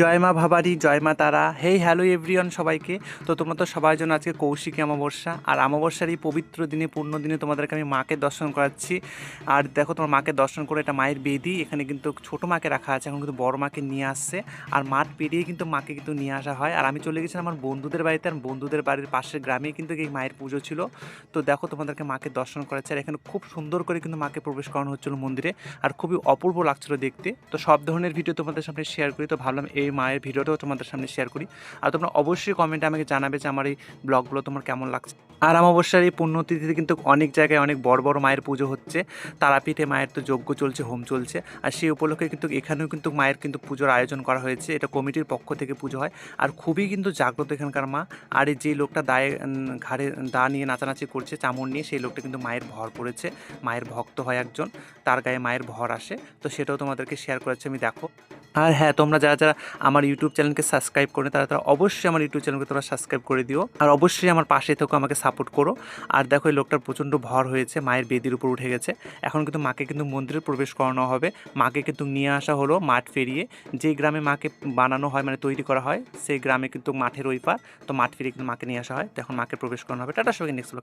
জয় মা ভাবারি জয় মা তারা। হেই হ্যালো এভরিওয়ান সবাইকে। তো তোমরা তো সবাই জন্য আজকে কৌশিকী অমাবস্যা। আর অমাবস্যার এই পবিত্র দিনে, পূর্ণ দিনে তোমাদেরকে আমি মাকে দর্শন করাচ্ছি। আর দেখো, তোমার মাকে দর্শন করে এটা মায়ের বেদি। এখানে কিন্তু ছোট মাকে রাখা আছে, এখন কিন্তু বড় মাকে নিয়ে আসছে। আর মাঠ পেরিয়ে কিন্তু মাকে কিন্তু নিয়ে আসা হয়। আর আমি চলে গেছিলাম আমার বন্ধুদের বাড়িতে। আর বন্ধুদের বাড়ির পাশের গ্রামেই কিন্তু এই মায়ের পুজো ছিল। তো দেখো, তোমাদেরকে মাকে দর্শন করাচ্ছে। আর এখানে খুব সুন্দর করে কিন্তু মাকে প্রবেশ করানো হচ্ছিল মন্দিরে। আর খুবই অপূর্ব লাগছিল দেখতে। তো সব ধরনের ভিডিও তোমাদের সামনে শেয়ার করি। তো ভাবলাম এই মায়ের ভিডিওটাও তোমাদের সামনে শেয়ার করি। আর তোমরা অবশ্যই কমেন্টে আমাকে জানাবে যে আমার এই ব্লগগুলো তোমার কেমন লাগছে। আর অমাবস্যার এই পুণ্যতিথিতে কিন্তু অনেক জায়গায় অনেক বড় বড় মায়ের পুজো হচ্ছে। তারাপীঠে মায়ের তো যজ্ঞ চলছে, হোম চলছে। আর সেই উপলক্ষে কিন্তু এখানেও কিন্তু মায়ের কিন্তু পুজোর আয়োজন করা হয়েছে। এটা কমিটির পক্ষ থেকে পুজো হয়। আর খুবই কিন্তু জাগ্রত এখানকার মা। আর এই যে লোকটা দায়ে ঘাড়ে দা নিয়ে নাচানাচি করছে চামড় নিয়ে, সেই লোকটা কিন্তু মায়ের ভর পড়েছে। মায়ের ভক্ত হয় একজন। তার গায়ে মায়ের ভর আসে। তো সেটাও তোমাদেরকে শেয়ার করেছি আমি দেখো। আর হ্যাঁ তোমরা যারা যারা আমার ইউটিউব চ্যানেলকে সাবস্ক্রাইব করে তারা তারা অবশ্যই আমার ইউটিউব চ্যানেলকে তোমরা সাবস্ক্রাইব করে দিও। আর অবশ্যই আমার পাশে থেকেও আমাকে সাপোর্ট করো। আর দেখো, এই লোকটার প্রচণ্ড ভর হয়েছে, মায়ের বেদির উপর উঠে গেছে। এখন কিন্তু মাকে কিন্তু মন্দিরে প্রবেশ করানো হবে। মাকে কিন্তু নিয়ে আসা হলো মাঠ ফেরিয়ে। যেই গ্রামে মাকে বানানো হয় মানে তৈরি করা হয়, সেই গ্রামে কিন্তু মাঠের ওই পার। তো মাঠ ফিরিয়ে কিন্তু মাকে নিয়ে আসা হয়। তো এখন মাকে প্রবেশ করানো হবে। টাটা সবাইকে নেক্সট